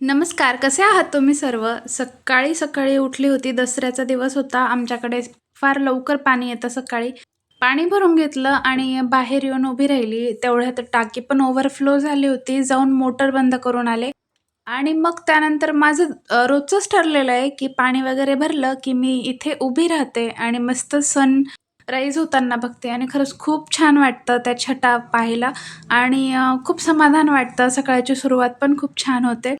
नमस्कार कसे आहात तुम्ही सर्व? सकाळी सकाळी उठली होती दसऱ्याचा दिवस होता आमच्याकडे फार लवकर पाणी येतं सकाळी. पाणी भरून घेतलं आणि बाहेर येऊन उभी राहिली. तेवढ्यात टाकी पण ओव्हरफ्लो झाली होती जाऊन मोटर बंद करून आले. आणि मग त्यानंतर माझं रोजच रोजचंच ठरलेलं आहे की पाणी वगैरे भरलं की मी इथे उभी राहते आणि मस्त सन राईज होताना बघते. आणि खरंच खूप छान वाटतं त्या छटा पाहायला आणि खूप समाधान वाटतं. सकाळची सुरुवात पण खूप छान होते.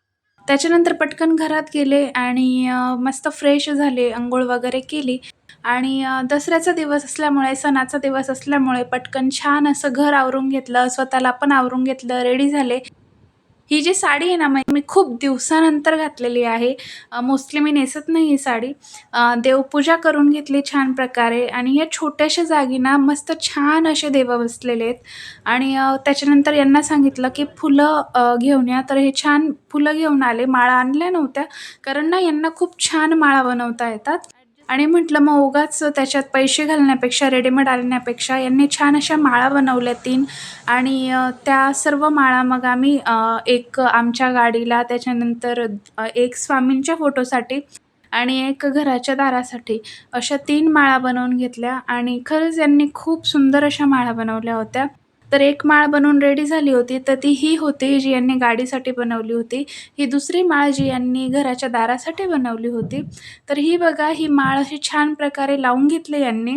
त्याच्यानंतर पटकन घरात गेले आणि मस्त फ्रेश झाले अंघोळ वगैरे केली. आणि दसऱ्याचा दिवस असल्यामुळे सणाचा दिवस असल्यामुळे पटकन छान असं घर आवरून घेतलं स्वतःला पण आवरून घेतलं रेडी झाले. ही जी साडी आहे ना मी खूप दिवसानंतर घातलेली आहे. मोस्टली मी नेसत नाही ही साडी. देवपूजा करून घेतली छान प्रकारे आणि या छोट्याशा जागी ना मस्त छान असे देव बसलेले आहेत. आणि त्याच्यानंतर यांना सांगितलं की फुलं घेऊन या. तर हे छान फुलं घेऊन आले. माळा आणल्या नव्हत्या. कारण ना यांना खूप छान माळा बनवता येतात. आणि म्हटलं मग उगाच त्याच्यात पैसे घालण्यापेक्षा रेडीमेड आणण्यापेक्षा यांनी छान अशा माळा बनवल्या तीन आणि त्या सर्व माळा मग आम्ही एक आमच्या गाडीला त्याच्यानंतर एक स्वामींच्या फोटोसाठी आणि एक घराच्या दारासाठी अशा तीन माळा बनवून घेतल्या आणि खरंच यांनी खूप सुंदर अशा माळा बनवल्या होत्या. तर एक माळ बनवून रेडी झाली होती तर ती ही होती जी यांनी गाडीसाठी बनवली होती. ही दुसरी माळ जी यांनी घराच्या दारासाठी बनवली होती. तर ही बघा ही माळ अशी छान प्रकारे लावून घेतली यांनी.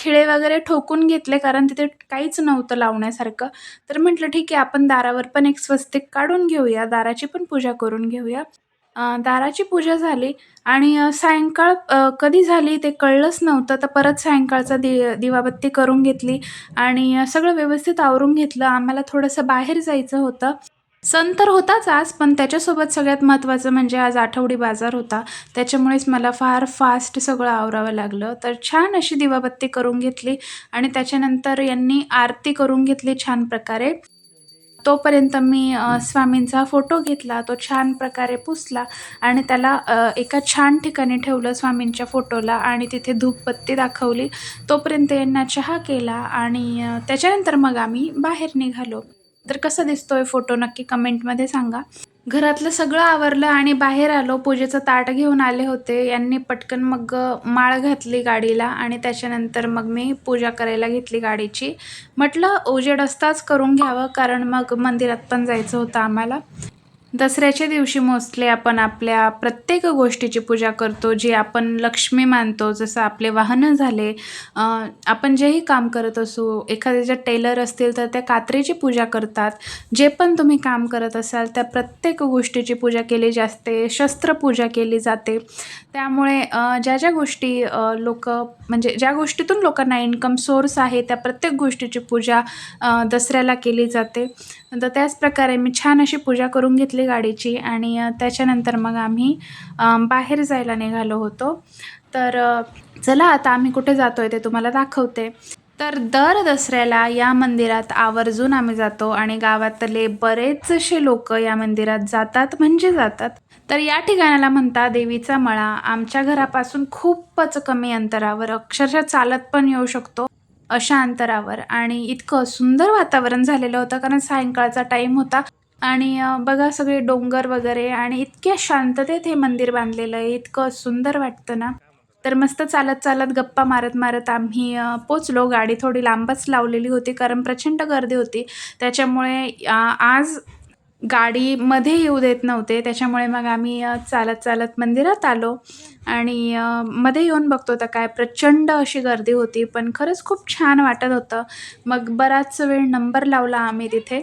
खिळे वगैरे ठोकून घेतले कारण तिथे काहीच नव्हतं लावण्यासारखं. तर म्हटलं ठीक आहे आपण दारावर पण एक स्वस्तिक काढून घेऊया दाराची पण पूजा करून घेऊया. अ, दाराची पूजा झाली आणि अ, सायंकाळ अ, कधी झाली ते कळलंच नव्हतं. तर परत सायंकाळचा दि दिवाबत्ती करून घेतली आणि अ, सगळं व्यवस्थित आवरून घेतलं. आम्हाला थोडंसं बाहेर जायचं होतं. सण तर होताच आज पण त्याच्यासोबत सगळ्यात महत्त्वाचं म्हणजे आज आठवडी बाजार होता. त्याच्यामुळेच मला फार फास्ट सगळं आवरावं लागलं. तर छान अशी दिवाबत्ती करून घेतली आणि त्याच्यानंतर यांनी आरती करून घेतली छान प्रकारे. तोपर्यंत मी स्वामींचा फोटो घेतला तो छान प्रकारे पुसला आणि त्याला एका छान ठिकाणी ठेवलं स्वामींच्या फोटोला आणि तिथे धूपबत्ती दाखवली. तोपर्यंत यांना चहा केला आणि त्याच्यानंतर मग आम्ही बाहेर निघालो. तर कसा दिसतोय फोटो नक्की कमेंटमध्ये सांगा. घरातलं सगळं आवरलं आणि बाहेर आलो. पूजेचं ताट घेऊन आले होते. यांनी पटकन मग माळ घातली गाडीला आणि त्याच्यानंतर मग मी पूजा करायला घेतली गाडीची. म्हटलं उजेड असताच करून घ्यावं कारण मग मंदिरात पण जायचं होतं आम्हाला. दसऱ्याच्या दिवशी मोस्टली आपण आपल्या प्रत्येक गोष्टीची पूजा करतो जी आपण लक्ष्मी मानतो जसं आपले वाहनं झाले आपण जेही काम करत असू एखाद्याच्या टेलर असतील तर त्या कात्रीची पूजा करतात. जे पण तुम्ही काम करत असाल त्या प्रत्येक गोष्टीची पूजा केली जाते शस्त्रपूजा केली जाते. त्यामुळे ज्या ज्या गोष्टी लोक म्हणजे ज्या गोष्टीतून लोकांना इन्कम सोर्स आहे त्या प्रत्येक गोष्टीची पूजा दसऱ्याला केली जाते. तर त्याच प्रकारे मी छान अशी पूजा करून घेतली गाडीची आणि त्याच्यानंतर मग आम्ही बाहेर जायला निघालो होतो. तर चला आता आम्ही कुठे जातो आहे ते तुम्हाला दाखवते. तर दर दसऱ्याला या मंदिरात आवर्जून आम्ही जातो आणि गावातले बरेचसे लोक या मंदिरात जातात म्हणजे जातात. तर या ठिकाणाला म्हणता देवीचा मळा. आमच्या घरापासून खूपच कमी अंतरावर अक्षरशः चालत पण येऊ शकतो. अशा अंतरावर. आणि इतकं सुंदर वातावरण झालेलं होतं कारण सायंकाळचा टाईम होता. आणि बघा सगळे डोंगर वगैरे आणि इतक्या शांततेत हे मंदिर बांधलेलं आहे. इतकं सुंदर वाटतं ना. तर मस्त चालत चालत गप्पा मारत मारत आम्ही पोचलो. गाडी थोडी लांबच लावलेली होती कारण प्रचंड गर्दी होती. त्याच्यामुळे आज गाडीमध्ये येऊ देत नव्हते. त्याच्यामुळे मग आम्ही चालत चालत मंदिरात आलो. आणि मध्ये येऊन बघतो तर काय प्रचंड अशी गर्दी होती. पण खरंच खूप छान वाटत होतं. मग बराच वेळ नंबर लावला आम्ही तिथे.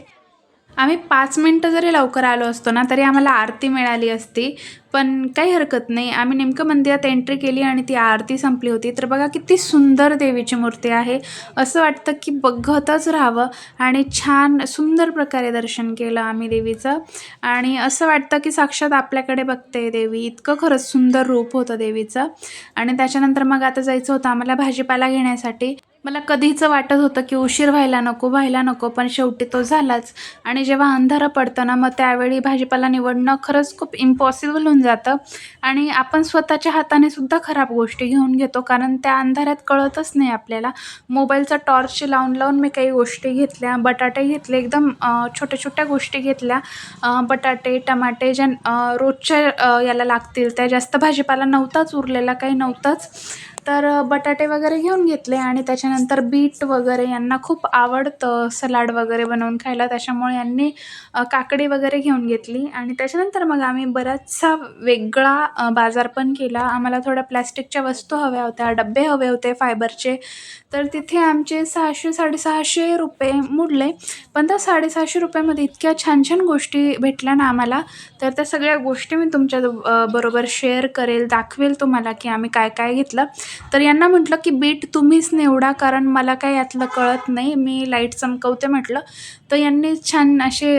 आम्ही पाच मिनटं जरी लवकर आलो असतो ना तरी आम्हाला आरती मिळाली असती. पण काही हरकत नाही. आम्ही नेमकं मंदिरात एंट्री केली आणि ती आरती संपली होती. तर बघा किती सुंदर देवीची मूर्ती आहे. असं वाटतं की बघतच राहावं. आणि छान सुंदर प्रकारे दर्शन केलं आम्ही देवीचं. आणि असं वाटतं की साक्षात आपल्याकडे बघते देवी. इतकं खरंच सुंदर रूप होतं देवीचं. आणि त्याच्यानंतर मग आता जायचं होतं आम्हाला भाजीपाला घेण्यासाठी. मला कधीच वाटत होतं की उशीर व्हायला नको व्हायला नको पण शेवटी तो झालाच. आणि जेव्हा अंधारं पडतं ना मग त्यावेळी भाजीपाला निवडणं खरंच खूप इम्पॉसिबल होऊन जातं. आणि आपण स्वतःच्या हाताने सुद्धा खराब गोष्टी घेऊन घेतो कारण त्या अंधारात कळतच नाही आपल्याला. मोबाईलचा टॉर्च लावून लावून मी काही गोष्टी घेतल्या बटाटे घेतले एकदम छोट्या छोट्या गोष्टी घेतल्या. बटाटे टमाटे ज्या रोजच्या याला लागतील त्या जास्त भाजीपाला नव्हताच उरलेला काही नव्हताच. तर बटाटे वगैरे घेऊन घेतले आणि त्याच्यानंतर बीट वगैरे यांना खूप आवडतं सलाड वगैरे बनवून खायला. त्याच्यामुळे यांनी काकडी वगैरे घेऊन घेतली आणि त्याच्यानंतर मग आम्ही बराचसा वेगळा बाजार पण केला. आम्हाला थोड्या प्लॅस्टिकच्या वस्तू हव्या होत्या डबे हवे होते फायबरचे. तर तिथे आमचे सहाशे साडेसहाशे रुपये मोडले. पण त्या साडेसहाशे रुपयामध्ये इतक्या छान छान गोष्टी भेटल्या ना आम्हाला. तर त्या सगळ्या गोष्टी मी तुमच्या बरोबर शेअर करेल दाखवेल तुम्हाला की आम्ही काय काय घेतलं. तर यांना म्हटलं की बीट तुम्हीच निवडा कारण मला काही यातलं कळत नाही. मी लाइट चमकवते म्हटलं. तर यांनी छान असे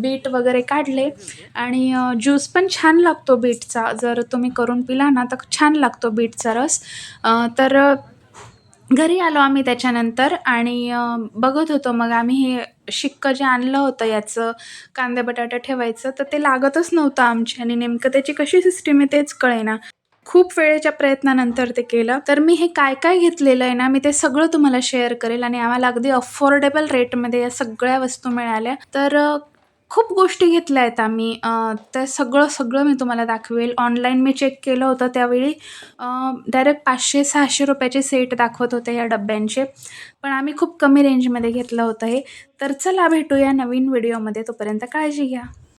बीट वगैरे काढले आणि ज्यूस पण छान लागतो बीटचा. जर तुम्ही करून पिला ना तर छान लागतो बीटचा रस. तर घरी आलो आम्ही त्याच्यानंतर आणि बघत होतो. मग आम्ही हे शिक्क जे आणलं होतं याचं कांदे बटाटे ठेवायचं तर ते लागतच नव्हतं आमच्या. आणि नेमकं त्याची कशी सिस्टीम आहे तेच कळेना. खूप वेळेच्या प्रयत्नानंतर ते केलं. तर मी हे काय काय घेतलेलं आहे ना मी ते सगळं तुम्हाला शेअर करेल आणि आम्हाला अगदी अफोर्डेबल रेटमध्ये या सगळ्या वस्तू मिळाल्या. तर खूप गोष्टी घेतल्या आहेत आम्ही. ते सगळं सगळं मी तुम्हाला दाखवेल. ऑनलाईन मी चेक केलं होतं त्यावेळी. डायरेक्ट पाचशे सहाशे रुपयाचे सेट दाखवत होते या डब्यांचे. पण आम्ही खूप कमी रेंजमध्ये घेतलं होतं हे. तर चला भेटूया नवीन व्हिडिओमध्ये तोपर्यंत काळजी घ्या.